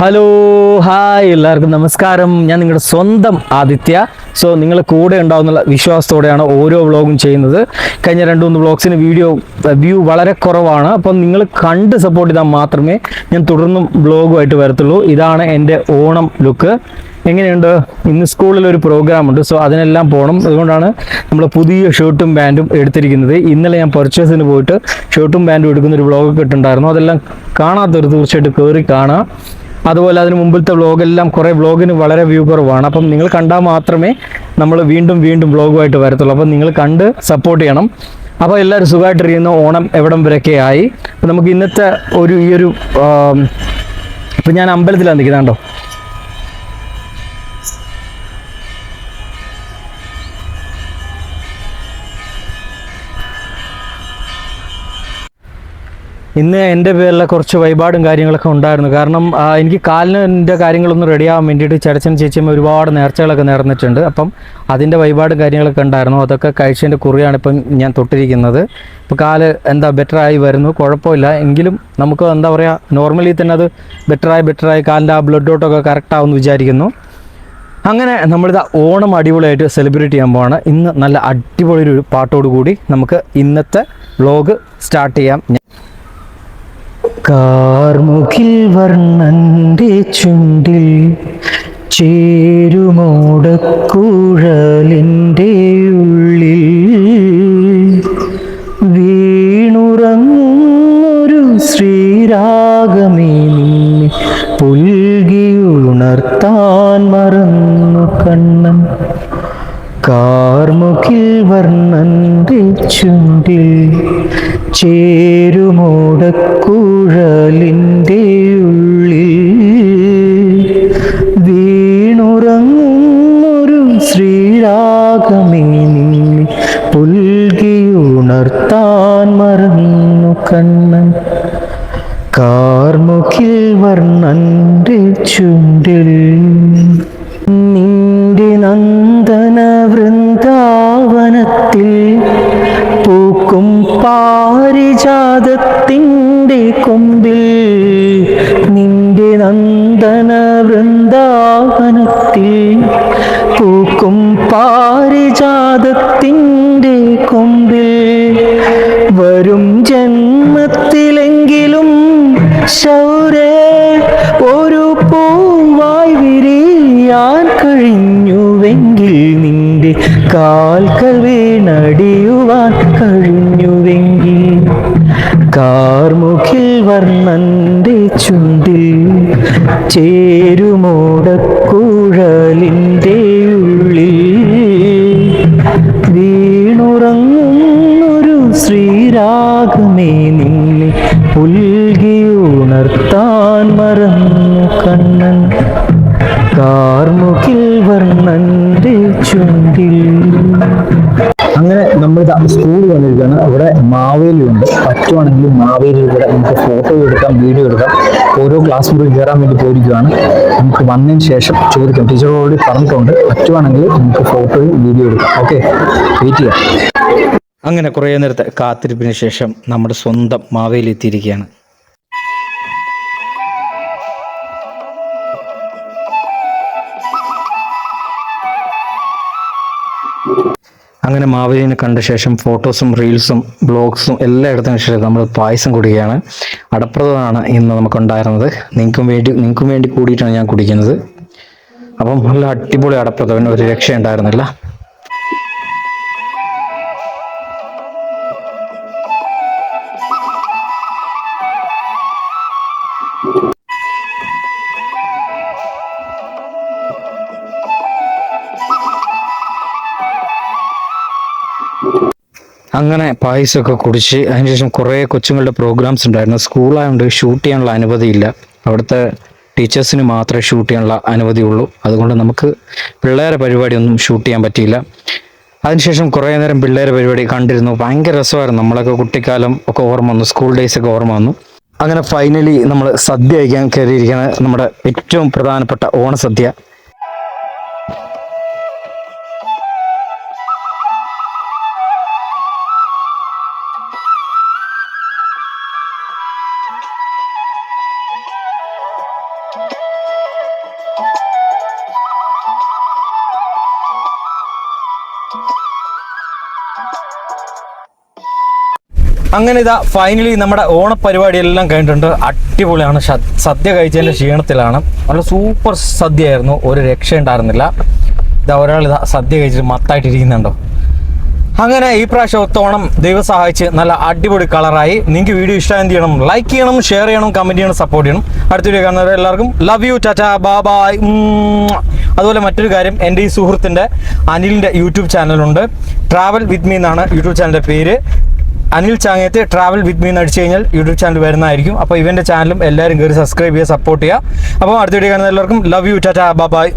Hello hi എല്ലാവർക്കും നമസ്കാരം. ഞാൻ നിങ്ങളുടെ സ്വന്തം ആദിത്യ. സോ നിങ്ങൾ കൂടെ ഉണ്ടാവുന്നുള്ള വിശ്വാസത്തോടെയാണ് ഓരോ വ്ളോഗും ചെയ്യുന്നത്. കഴിഞ്ഞ രണ്ട് മൂന്ന് വ്ളോഗ്സിന് വീഡിയോ വ്യൂ വളരെ കുറവാണ്. അപ്പം നിങ്ങൾ കണ്ട് സപ്പോർട്ട് ചെയ്താൽ മാത്രമേ ഞാൻ തുടർന്നും വ്ളോഗുമായിട്ട് വരത്തുള്ളൂ. ഇതാണ് എന്റെ ഓണം ലുക്ക് എങ്ങനെയുണ്ട്? ഇന്ന് സ്കൂളിൽ ഒരു പ്രോഗ്രാം ഉണ്ട്. സോ അതിനെല്ലാം പോകണം അതുകൊണ്ടാണ് നമ്മൾ പുതിയ ഷർട്ടും പാന്റും എടുത്തിരിക്കുന്നത്. ഇന്നലെ ഞാൻ പർച്ചേസിന് പോയിട്ട് ഷർട്ടും പാന്റും എടുക്കുന്ന ഒരു വ്ളോഗ് ഇട്ടുണ്ടായിരുന്നു. അതെല്ലാം കാണാത്തവർ തീർച്ചയായിട്ടും കയറി കാണാം. അതുപോലെ അതിന് മുമ്പിലത്തെ വ്ളോഗെല്ലാം കുറേ വ്ളോഗിന് വളരെ വ്യൂ കുറവാണ് അപ്പം നിങ്ങൾ കണ്ടാൽ മാത്രമേ നമ്മൾ വീണ്ടും വീണ്ടും വ്ളോഗുമായിട്ട് വരത്തുള്ളൂ. അപ്പം നിങ്ങൾ കണ്ട് സപ്പോർട്ട് ചെയ്യണം. അപ്പോൾ എല്ലാവരും സുഖമായിട്ടിരിക്കുന്നു. ഓണം എവിടം വരെയൊക്കെ ആയി. അപ്പം നമുക്ക് ഇന്നത്തെ ഒരു ഈ ഒരു ഇപ്പം ഞാൻ അമ്പലത്തിലാണ് നിൽക്കുന്നത് കണ്ടോ? ഇന്ന് എന്റെ പേരിലെ കുറച്ച് വഴിപാടും കാര്യങ്ങളൊക്കെ ഉണ്ടായിരുന്നു. കാരണം എനിക്ക് കാലിന് എന്റെ കാര്യങ്ങളൊന്ന് റെഡിയാകാൻ വേണ്ടിയിട്ട് ചടച്ചൻ ചേച്ചിയമ്മ ഒരുപാട് നേർച്ചകളൊക്കെ നേർന്നിട്ടുണ്ട്. അപ്പം അതിന്റെ വഴിപാടും കാര്യങ്ങളൊക്കെ ഉണ്ടായിരുന്നു. അതൊക്കെ കഴിച്ചതിന്റെ കുറിയാണ് ഇപ്പം ഞാൻ തൊട്ടിരിക്കുന്നത്. ഇപ്പോൾ കാൽ എന്താ ബെറ്ററായി വരുന്നു? കുഴപ്പമില്ല. എങ്കിലും നമുക്ക് എന്താ പറയുക നോർമലി തന്നെ അത് ബെറ്ററായി ബെറ്ററായി കാലിന്റെ ആ ബ്ലഡ് ഔട്ടൊക്കെ കറക്റ്റാവുമെന്ന് വിചാരിക്കുന്നു. അങ്ങനെ നമ്മളിത് ഓണം അടിപൊളിയായിട്ട് സെലിബ്രേറ്റ് ചെയ്യാൻ പോവാണ്. ഇന്ന് നല്ല അടിപൊളി ഒരു പാട്ടോടുകൂടി നമുക്ക് ഇന്നത്തെ വ്ളോഗ് സ്റ്റാർട്ട് ചെയ്യാം. കാർമുകിൽ വർണന്റെ ചുണ്ടിൽ ചേരുമോടക്കുഴലിന്റെ ഉള്ളിൽ വീണുറങ്ങൊരു ശ്രീരാഗമേ കാർമുകിൽ വർണന്റെ ചുണ്ടിൽ ചേരുമോടക്കുഴലിന്റെ ഉള്ളിൽ വീണുറങ്ങുന്നൊരു ശ്രീരാഗമേനി പുൽകിയുണർത്താൻ മറന്നു കണ്ണൻ. കാർമുകിൽ വർണന്റെ ചുണ്ടിൽ നന്ദന വൃന്ദാവനത്തിൽ പൂക്കും പാരിജാതത്തിന്റെ കൊമ്പിൽ വരും ജന്മത്തിലെങ്കിലും ശൗരേ ഒരു പൂവായി വിരിയാൻ കഴിഞ്ഞുവെങ്കിൽ നിന്റെ കാൽക്കൽ കാർമുകിൽ വർണന്റെ ചുണ്ടിൽ ചേരുമോടക്കുഴലിന്റെ ഉള്ളിൽ വീണുറങ്ങുന്നൊരു ശ്രീരാഗമേ നിന്നെ പുൽകിയുണർത്താൻ മറന്നു കണ്ണൻ. കാർമുഖിൽ വർണന്റെ ചുണ്ടിൽ അങ്ങനെ നമ്മൾ സ്കൂൾ വന്നിരിക്കുകയാണ് മാവേലി മാവേലിയുണ്ട്. പറ്റുവാണെങ്കിൽ മാവേലി ഇവിടെ നമുക്ക് ഫോട്ടോ എടുക്കാം വീഡിയോ എടുക്കാം. ഓരോ ക്ലാസ് മുറിയിൽ കയറാൻ വേണ്ടി പോയിരിക്കുകയാണ്. നമുക്ക് വന്നതിന് ശേഷം ചോദിക്കാം. ടീച്ചറോട് പറഞ്ഞിട്ടുണ്ട്. പറ്റുവാണെങ്കിൽ നമുക്ക് ഫോട്ടോയും വീഡിയോ എടുക്കാം. ഓക്കെ വെയിറ്റ് ചെയ്യാം. അങ്ങനെ കുറേ നേരത്തെ കാത്തിരിപ്പിന് ശേഷം നമ്മുടെ സ്വന്തം മാവേലി എത്തിയിരിക്കുകയാണ്. അങ്ങനെ മാവേലിനെ കണ്ട ശേഷം ഫോട്ടോസും റീൽസും ബ്ലോഗ്സും എല്ലാം എടുത്തതിന് ശേഷം നമ്മൾ പായസം കുടിക്കുകയാണ്. അടപ്രദമാണ് ഇന്ന് നമുക്കുണ്ടായിരുന്നത്. നിങ്ങൾക്കും വേണ്ടി നിങ്ങൾക്കും വേണ്ടി കൂടിയിട്ടാണ് ഞാൻ കുടിക്കുന്നത്. അപ്പം നല്ല അടിപൊളി അടപ്രദവൻ ഒരു രക്ഷയുണ്ടായിരുന്നില്ല. അങ്ങനെ പായസമൊക്കെ കുടിച്ച് അതിനുശേഷം കുറേ കൊച്ചുങ്ങളുടെ പ്രോഗ്രാംസ് ഉണ്ടായിരുന്നു. സ്കൂളായതുകൊണ്ട് ഷൂട്ട് ചെയ്യാനുള്ള അനുമതിയില്ല. അവിടുത്തെ ടീച്ചേഴ്സിന് മാത്രമേ ഷൂട്ട് ചെയ്യാനുള്ള അനുമതിയുള്ളൂ. അതുകൊണ്ട് നമുക്ക് പിള്ളേരെ പരിപാടിയൊന്നും ഷൂട്ട് ചെയ്യാൻ പറ്റിയില്ല. അതിനുശേഷം കുറേ നേരം പിള്ളേരെ പരിപാടി കണ്ടിരുന്നു. ഭയങ്കര രസമായിരുന്നു. നമ്മളൊക്കെ കുട്ടിക്കാലം ഒക്കെ ഓർമ്മ വന്നു. സ്കൂൾ ഡേയ്സ് ഒക്കെ ഓർമ്മ വന്നു. അങ്ങനെ ഫൈനലി നമ്മൾ സദ്യ കഴിക്കാൻ കയറിയിരിക്കുന്നത് നമ്മുടെ ഏറ്റവും പ്രധാനപ്പെട്ട ഓണസദ്യ. അങ്ങനെ ഇതാ ഫൈനലി നമ്മുടെ ഓണപ്പരിപാടി എല്ലാം കഴിഞ്ഞിട്ടുണ്ട്. അടിപൊളിയാണ്. സദ്യ കഴിച്ചതിന്റെ ക്ഷീണത്തിലാണ്. നല്ല സൂപ്പർ സദ്യ ആയിരുന്നു ഒരു രക്ഷ ഉണ്ടായിരുന്നില്ല ഇതാ ഒരാൾ ഇതാ സദ്യ കഴിച്ചിട്ട് മത്തായിട്ടിരിക്കുന്നുണ്ടോ അങ്ങനെ ഈ പ്രാവശ്യം ഒത്തോണം ദൈവം സഹായിച്ച് നല്ല അടിപൊളി കളറായി. നിങ്ങൾക്ക് വീഡിയോ ഇഷ്ടം എന്ത് ചെയ്യണം? ലൈക്ക് ചെയ്യണം ഷെയർ ചെയ്യണം കമന്റ് ചെയ്യണം സപ്പോർട്ട് ചെയ്യണം. അടുത്ത വീഡിയോ കാണുന്നവരെ എല്ലാവർക്കും ലവ് യു ടാറ്റാ ബാബായ് അതുപോലെ മറ്റൊരു കാര്യം എന്റെ ഈ സുഹൃത്തിന്റെ അനിലിന്റെ യൂട്യൂബ് ചാനലുണ്ട് ട്രാവൽ വിത്ത് മീ എന്നാണ് യൂട്യൂബ് ചാനലിന്റെ പേര്. Anil Changeth travel with me എന്ന് അടിച്ചു കഴിഞ്ഞാൽ യൂട്യൂബ് ചാനൽ വരുന്നതായിരിക്കും. അപ്പോൾ ഇവന്റെ ചാനലും എല്ലാവരും കയറി സബ്സ്ക്രൈബ് ചെയ്യുക സപ്പോർട്ട് ചെയ്യുക. അപ്പോൾ അടുത്ത വീഡിയോ കാണുന്ന എല്ലാവർക്കും ലവ് യു ടാറ്റാ ബാബായ്